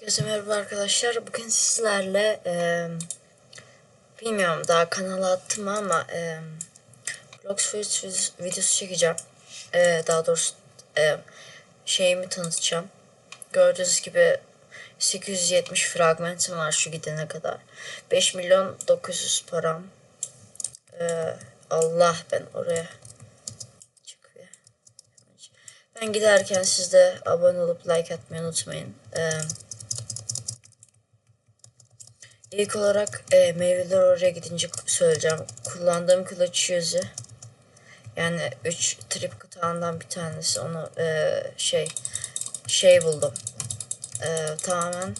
Herkese merhaba arkadaşlar. Bugün sizlerle e, bilmiyorum daha kanala attım ama e, Bloxfruit videosu çekeceğim. E, daha doğrusu e, şeyimi tanıtacağım. Gördüğünüz gibi 870 fragmentim var şu gidene kadar. 5 milyon 900 param. E, Allah ben oraya çıkıyor. Ben giderken siz de abone olup like atmayı unutmayın. Ee, ilk olarak e, meyveleri oraya gidince söyleyeceğim. Kullandığım kılıç yüzü. Yani 3 trip kıtağından bir tanesi. Onu e, şey şey buldum. E, tamamen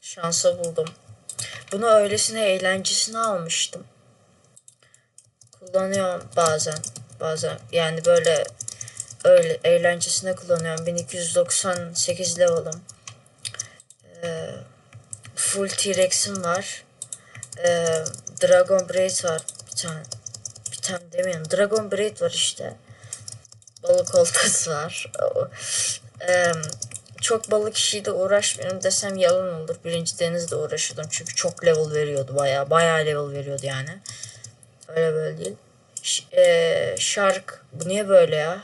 şansa buldum. Bunu öylesine eğlencesine almıştım. Kullanıyorum bazen. Bazen yani böyle öyle eğlencesine kullanıyorum. 1298 level'ım. Ee, full T-Rex'im var. Ee, Dragon Braid var bir tane. Bir tane demiyorum. Dragon Braid var işte. Balık oltası var. Ee, çok balık işiyle uğraşmıyorum desem yalan olur. Birinci denizde uğraşıyordum çünkü çok level veriyordu baya baya level veriyordu yani. Öyle böyle değil. Ş- eee, Shark bu niye böyle ya?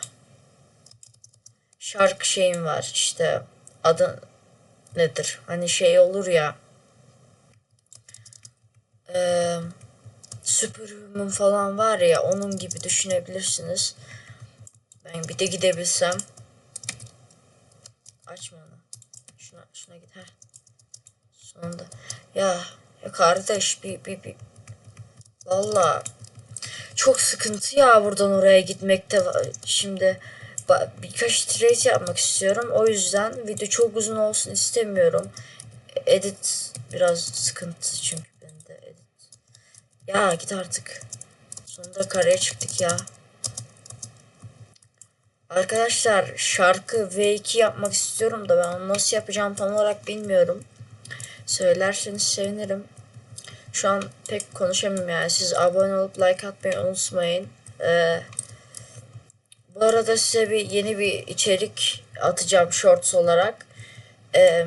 Shark şeyim var işte adı nedir? Hani şey olur ya eee Superhuman falan var ya onun gibi düşünebilirsiniz. Ben bir de gidebilsem açma onu. Şuna şuna git ha. Sonunda. Ya, ya kardeş bir bir bir Valla çok sıkıntı ya buradan oraya gitmekte. Şimdi birkaç trade yapmak istiyorum. O yüzden video çok uzun olsun istemiyorum. Edit biraz sıkıntı çünkü. Ya git artık. Sonunda karaya çıktık ya. Arkadaşlar şarkı V2 yapmak istiyorum da ben onu nasıl yapacağım tam olarak bilmiyorum. Söylerseniz sevinirim. Şu an pek konuşamıyorum yani. Siz abone olup like atmayı unutmayın. Ee, bu arada size bir yeni bir içerik atacağım shorts olarak. Ee,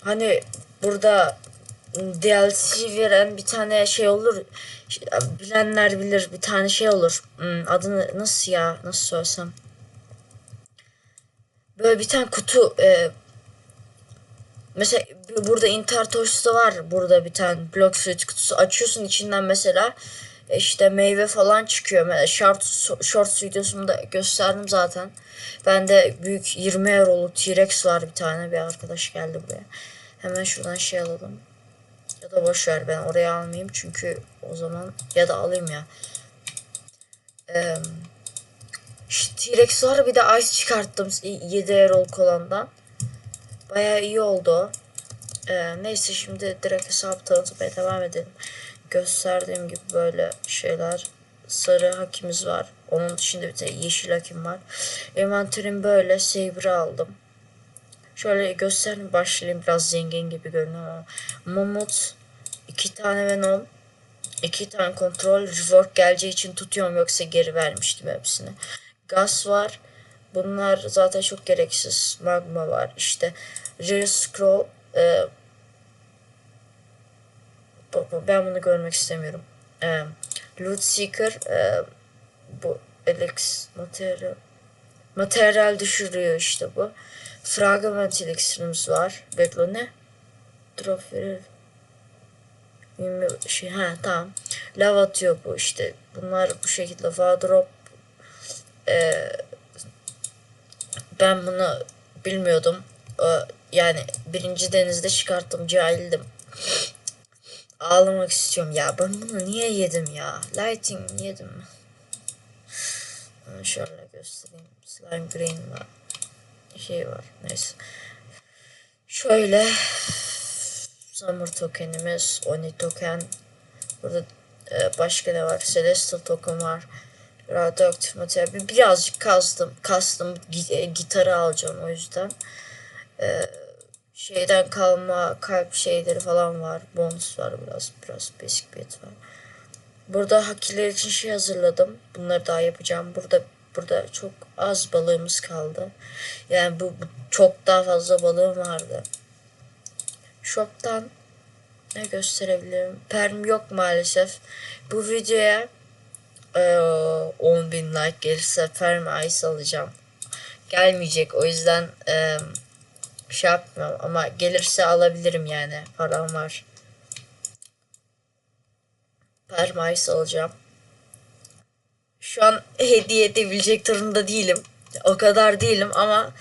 hani burada DLC veren bir tane şey olur. Bilenler bilir bir tane şey olur. Hmm, Adını nasıl ya? Nasıl söylesem? Böyle bir tane kutu e, Mesela burada torçlusu var. Burada bir tane blok fruit kutusu. Açıyorsun içinden mesela e, işte meyve falan çıkıyor. Mesela short, shorts videosunda gösterdim zaten. Bende büyük 20 euroluk T-Rex var bir tane. Bir arkadaş geldi buraya. Hemen şuradan şey alalım. Ya da boş ver ben oraya almayayım çünkü o zaman ya da alayım ya. Ee, T-Rex var bir de Ice çıkarttım 7 euroluk olandan. Baya iyi oldu. Ee, neyse şimdi direkt hesabı tanıtmaya devam edelim. Gösterdiğim gibi böyle şeyler. Sarı hakimiz var. Onun dışında bir tane yeşil hakim var. Envanterim böyle. Saber'ı aldım. Şöyle göstereyim başlayayım. Biraz zengin gibi görünüyor ama. Mamut. iki tane Venom. iki tane kontrol. Rework geleceği için tutuyorum yoksa geri vermiştim hepsini. Gas var. Bunlar zaten çok gereksiz. Magma var. İşte Rare Scroll e, ben bunu görmek istemiyorum. E, Loot Seeker e, bu Elix materyal materyal düşürüyor işte bu. Fragment elixirimiz var. Bekle ne? Drop verir. Şey, ha tamam. Lav atıyor bu işte. Bunlar bu şekilde. Lava drop e, ben bunu bilmiyordum. Yani birinci denizde çıkarttım cahildim. Ağlamak istiyorum ya ben bunu niye yedim ya? Lighting yedim. Şöyle göstereyim. Slime green var. Şey var. Neyse. Şöyle. Summer tokenimiz. Oni token. Burada başka ne var? Celestial token var radyoaktif materyal. Birazcık kastım, kastım gitarı alacağım o yüzden. Ee, şeyden kalma kalp şeyleri falan var. Bonus var biraz. Biraz basic bit var. Burada hakiler için şey hazırladım. Bunları daha yapacağım. Burada burada çok az balığımız kaldı. Yani bu, çok daha fazla balığım vardı. Shop'tan ne gösterebilirim? Perm yok maalesef. Bu videoya eee 10.000 like gelirse Perm Ice alacağım. Gelmeyecek o yüzden eee şey yapmıyorum ama gelirse alabilirim yani param var. Perm Ice alacağım. Şu an hediye edebilecek durumda değilim. O kadar değilim ama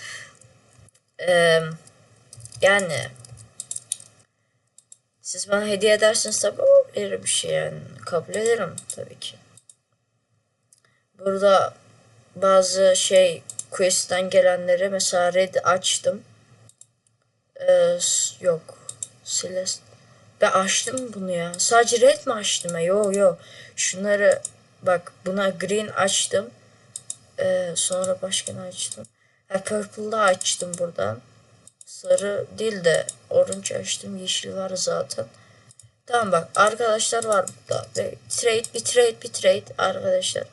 eee yani siz bana hediye ederseniz tabii o ayrı bir şey yani. Kabul ederim tabii ki. Burada bazı şey quest'ten gelenleri mesela red açtım. Ee, yok. Celeste. Ben açtım bunu ya. Sadece red mi açtım? Yo yo. Şunları bak buna green açtım. Ee, sonra başka ne açtım? Ha purple'da açtım buradan. Sarı değil de orange açtım. Yeşil var zaten. Tamam bak arkadaşlar var burada. Ve trade bir trade bir trade arkadaşlar.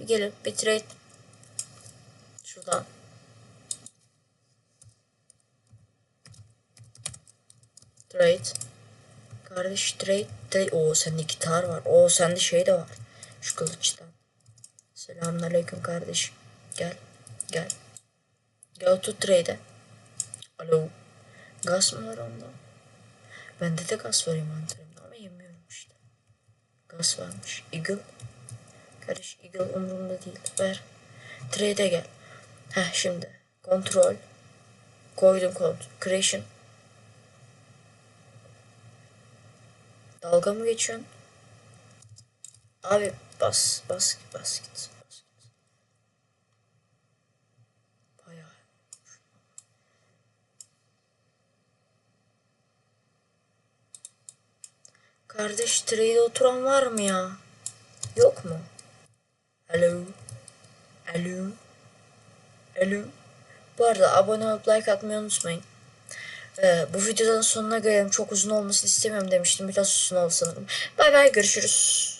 Bir gelin bir trade. Şuradan. Trade. Kardeş trade. trade. Oo sende gitar var. Oo sende şey de var. Şu kılıçtan. Selamünaleyküm kardeş. Gel. Gel. Gel tut trade'e. Alo. Gaz mı var onda? Bende de gaz var envanterimde ama yemiyorum işte. Gaz varmış. Eagle. Kardeş Eagle umurumda değil. Ver. Trade'e gel. Heh şimdi. Kontrol. Koydum kontrol. Creation. Dalga mı geçiyorsun? Abi bas. Bas. Bas git. Bas git. Kardeş trade'e oturan var mı ya? Yok mu? Alo. Alo. Alo. Bu arada abone olup like atmayı unutmayın. Ee, bu videodan sonuna gelelim. Çok uzun olmasını istemiyorum demiştim. Biraz uzun oldu sanırım. Bay bay görüşürüz.